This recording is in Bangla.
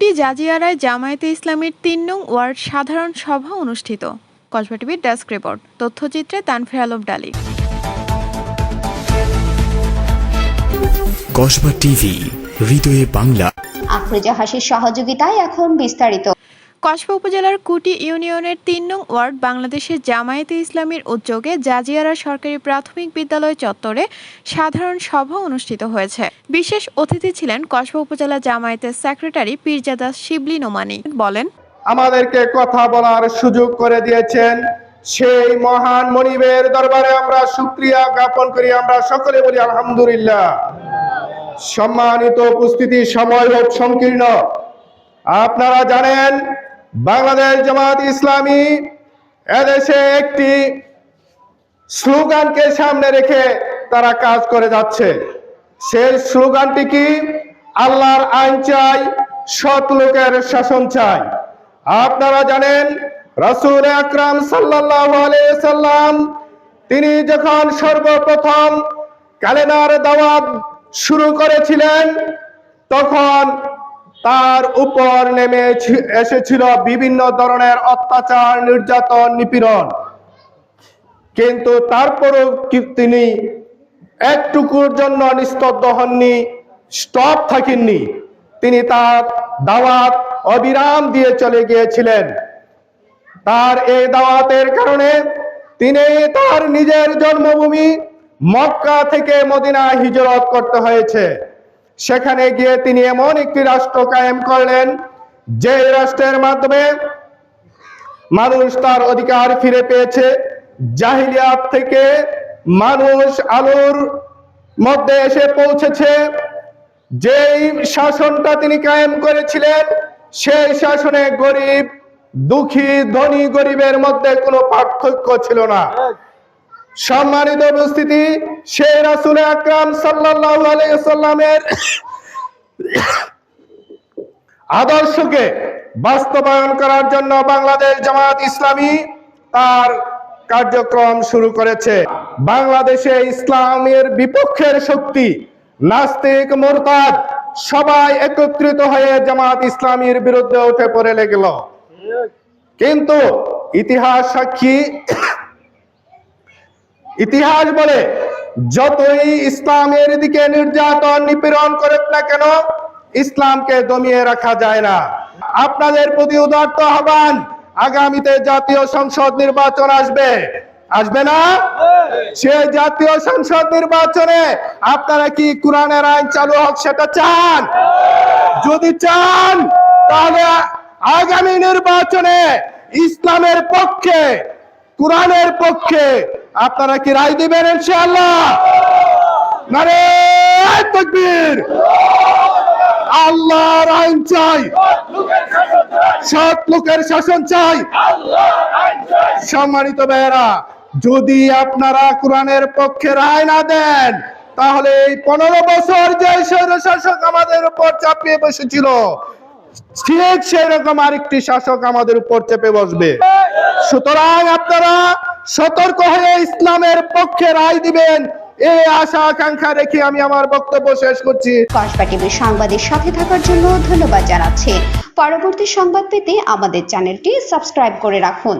কুটি জাজিয়ারায় জামায়াতে ইসলামের তিন নং ওয়ার্ড সাধারণ সভা অনুষ্ঠিত। কসবা টিভির ডেস্ক রিপোর্ট। তথ্যচিত্রে তানফির আলম ডালি। কসবা টিভি হৃদয়ে বাংলা। আফরোজা হাসির সহযোগিতায় এখন বিস্তারিত। কসবা উপজেলার কুটি ইউনিয়নের তিন নং ওয়ার্ড বাংলাদেশের জামায়াতে ইসলামীর উদ্যোগে জাজিয়ারা সরকারি প্রাথমিক বিদ্যালয় চত্বরে সাধারণ সভা অনুষ্ঠিত হয়েছে। বিশেষ অতিথি ছিলেন কসবা উপজেলা জামায়াতের সেক্রেটারি পীরজাদা শিবলি নোমানি। বলেন, আমাদেরকে কথা বলার সুযোগ করে দিয়েছেন। সেই মহান মনিবের দরবারে আমরা শুক্রিয়া জ্ঞাপন করি। আমরা সকলে বলি আলহামদুলিল্লাহ। সম্মানিত উপস্থিতি সময় হোক সংকীর্ণ। আপনারা জানেন বাংলাদেশ জামাত ইসলামী এদেশে একটি স্লোগানকে সামনে রেখে তারা কাজ করে যাচ্ছে। সেই স্লোগানটি কি? আল্লাহর আইন চাই, সৎ লোকের শাসন চাই। আপনারা জানেন, রাসূল আকরাম আলাইহি সাল্লাম, তিনি যখন সর্বপ্রথম কালেমার দাওয়াত শুরু করেছিলেন, তখন তার উপর নেমে এসেছিল বিভিন্ন ধরনের অত্যাচার, নির্যাতন, নিপীড়ন। কিন্তু তারপরও তিনি একটুকুর জন্য নিস্তব্ধ হননি, স্টপ থাকেননি। তিনি তার দাওয়াত অবিরাম দিয়ে চলে গিয়েছিলেন। তার এই দাওয়াতের কারণে তিনি তার নিজের জন্মভূমি মক্কা থেকে মদিনা হিজরত করতে হয়েছে। সেখানে গিয়ে তিনি এমন একটি রাষ্ট্র কায়েম করলেন যে রাষ্ট্রের মাধ্যমে মানুষ তার অধিকার ফিরে পেয়েছে। জাহিলিয়াত থেকে মানুষ আলোর মধ্যে এসে পৌঁছেছে। যেই শাসনটা তিনি কায়েম করেছিলেন, সেই শাসনে গরিব, দুঃখী, ধনী, গরিবের মধ্যে কোনো পার্থক্য ছিল না। সম্মানিত উপস্থিতি, সেই রাসুল আকরাম সাল্লাল্লাহু আলাইহি সাল্লামের আদর্শকে বাস্তবায়ন করার জন্য বাংলাদেশ জামাত ইসলামী তার কার্যক্রম শুরু করেছে। বাংলাদেশে ইসলামের বিপক্ষের শক্তি, নাস্তিক, মোরতাদ সবাই একত্রিত হয়ে জামাত ইসলামীর বিরুদ্ধে উঠে পড়ে লেগেল। কিন্তু ইতিহাস সাক্ষী ইতিহাস বলে, যতই ইসলামের দিকে নির্যাতন নিপীড়ন করুক না কেন, ইসলামকে দমিয়ে রাখা যায় না। আপনাদের প্রতি উদার্ত আহ্বান, আগামীতে জাতীয় সংসদ নির্বাচন আসবে। আসবে না? সে জাতীয় সংসদ নির্বাচনে আপনারা কি কোরআনের আইন চালু হোক সেটা চান? যদি চান, তাহলে আগামী নির্বাচনে ইসলামের পক্ষে কোরআনের পক্ষে আপনারা কি রায় দিবেন ইনশাআল্লাহ? নারে তকবীর। আল্লাহর আইন চাই। সৎ লোকের শাসন চাই। সম্মানিত ভাইয়েরা, যদি আপনারা কোরআনের পক্ষে রায় না দেন, তাহলে এই পনেরো বছর যে শাসক আমাদের উপর চাপিয়ে বসেছিল, ঠিক সেই রকম আরেকটি শাসক আমাদের উপর চেপে বসবে। সুতরাং আপনারা সতর্ক হয়ে ইসলামের পক্ষে রায় দিবেন। এই আশা, আকাঙ্ক্ষা রেখে আমি আমার বক্তব্য শেষ করছি। কসবা টিভির সংবাদের সাথে থাকার জন্য ধন্যবাদ জানাচ্ছি। পরবর্তী সংবাদ পেতে আমাদের চ্যানেলটি সাবস্ক্রাইব করে রাখুন।